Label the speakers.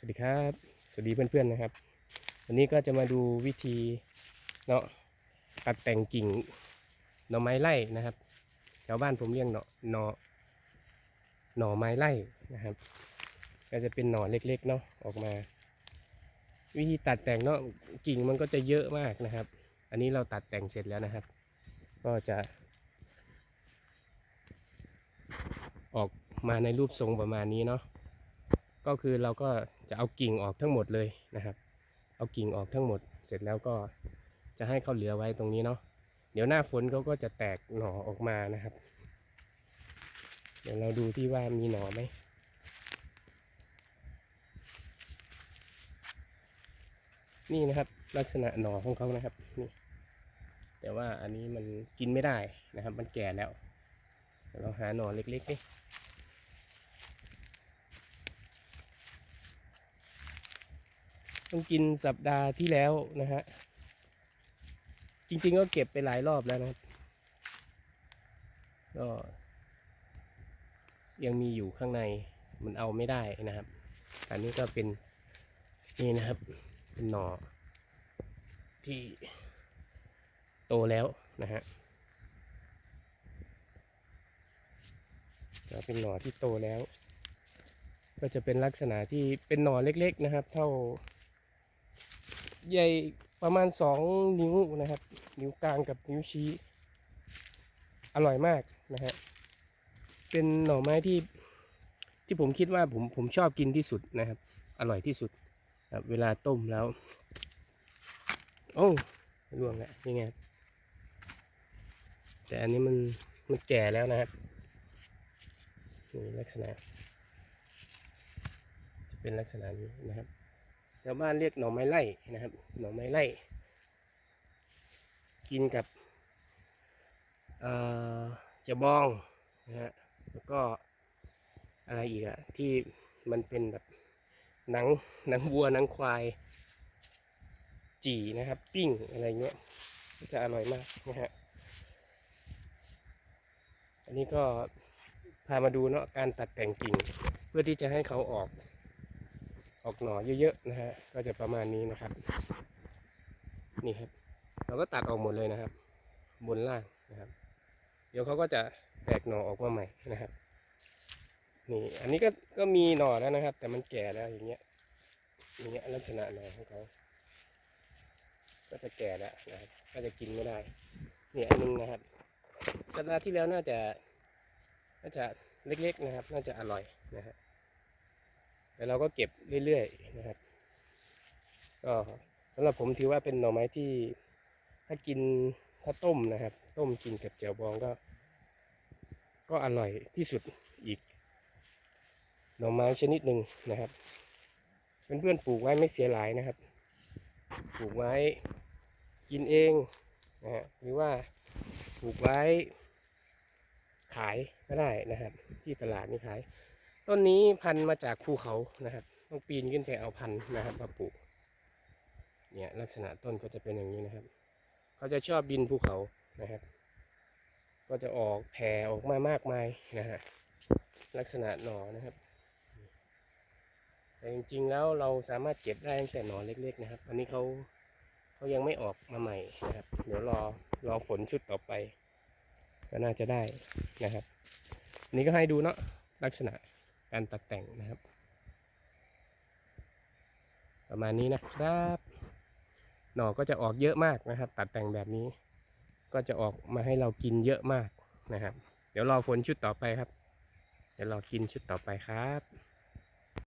Speaker 1: สวัสดีครับ สวัสดีเพื่อนๆนะครับ วันนี้ก็จะมาดูวิธีเนาะตัดแต่งกิ่งหน่อไม้ไร่นะครับแถวบ้านผมเรียกเนาะหน่อหน่อไม้ไร่นะครับ ก็จะเป็นหน่อเล็กๆเนาะออกมา วิธีตัดแต่งเนาะกิ่งมันก็จะเยอะมากนะครับ อันนี้เราตัดแต่งเสร็จแล้วนะครับ ก็จะ ออกมาในรูปทรงประมาณนี้เนาะก็คือเราก็ จะเอากิ่งออกทั้งหมดเลยนะครับ เอากิ่งออกทั้งหมด เสร็จแล้วก็จะให้เขาเหลือไว้ตรงนี้เนาะ เดี๋ยวหน้าฝนเขาก็จะแตกหน่อออกมานะครับ เดี๋ยวเราดูที่ว่ามีหน่อไหมนี่นะครับลักษณะหน่อของเขานะครับนี่แต่ว่าอันนี้มันกินไม่ได้นะครับ มันแก่แล้วเราหาหน่อเล็กๆดิ ต้องกินสัปดาห์ที่แล้วนะฮะ จริงๆก็เก็บไปหลายรอบแล้วนะครับก็ยังมีอยู่ข้างในมันเอาไม่ได้นะครับ อันนี้ก็เป็นนี่นะครับเป็นหน่อที่โตแล้วนะฮะก็เป็นหน่อที่โตแล้ว ก็จะเป็นลักษณะที่เป็นหน่อเล็ก ๆนะครับ เท่า ใหญ่ประมาณสองนิ้วนะครับ นิ้วกลางกับนิ้วชี้ อร่อยมากนะฮะเป็นหน่อไม้ที่ที่ผมคิดว่าผมผมชอบกินที่สุดนะครับ อร่อยที่สุดครับเวลาต้มแล้ว โอ้ร่วงแล้วนี่ไงแต่อันนี้มันมันแก่แล้วนะครับนี่ลักษณะ จะเป็นลักษณะนี้นะครับ ชาวบ้านเรียกหน่อไม้ไล่นะครับ หน่อไม้ไล่ กินกับเอ่อจะบองนะฮะแล้วก็อะไรอีกอะที่มันเป็นแบบหนังหนังวัวหนังควาย จี่นะครับปิ้งอะไรเงี้ยจะอร่อยมากนะฮะอันนี้ก็พามาดูเนาะการตัดแต่งกิ่ง เพื่อที่จะให้เขาออก ออกหน่อเยอะๆนะฮะก็จะประมาณนี้นะครับ นี่ครับ เราก็ตัดออกหมดเลยนะครับ บนล่างนะครับ เดี๋ยวเขาก็จะแตกหน่อออกมาใหม่นะครับ นี่ อันนี้ก็ก็มีหน่อแล้วนะครับ แต่มันแก่แล้วอย่างเงี้ยอย่างเงี้ยลักษณะหน่อของเขาก็จะแก่แล้วนะครับก็จะกินไม่ได้ เนี่ยอันนึงนะครับสัปดาห์ที่แล้วน่าจะน่าจะเล็กๆนะครับ น่าจะอร่อยนะฮะ แต่เราก็เก็บเรื่อยๆนะครับก็สำหรับผมถือว่าเป็นหน่อไม้ที่ถ้ากินถ้าต้มนะครับ ต้มกินกับแจ่วบองก็ ก็อร่อยที่สุดอีก หน่อไม้ชนิดหนึ่งนะครับเพื่อนๆปลูกไว้ไม่เสียหลายนะครับ ปลูกไว้กินเองนะฮะหรือว่าปลูกไว้ขายก็ได้นะครับ ที่ตลาดนี่ขาย ต้นนี้พันมาจากภูเขานะครับ ต้องปีนขึ้นไปเอาพันนะครับมาปลูกเนี่ยลักษณะต้นก็จะเป็นอย่างนี้นะครับ เขาจะชอบบินภูเขานะครับ ก็จะออกแผ่ออกมามากมายนะฮะลักษณะหนอนะครับ แต่จริงๆแล้วเราสามารถเก็บได้ตั้งแต่หน่อเล็ก ๆ นะครับ อันนี้เขาเขายังไม่ออกมาใหม่นะครับ เดี๋ยวรอรอฝนชุดต่อไป ก็น่าจะได้นะครับอันนี้ก็ให้ดูเนาะลักษณะ การตัดแต่งนะครับ ประมาณนี้นะครับ หน่อก็จะออกเยอะมากนะครับ ตัดแต่งแบบนี้ ก็จะออกมาให้เรากินเยอะมากนะครับ เดี๋ยวรอฝนชุดต่อไปครับ เดี๋ยวรอกินชุดต่อไปครับ